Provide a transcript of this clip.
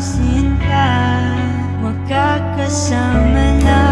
pansin ka Makakasama na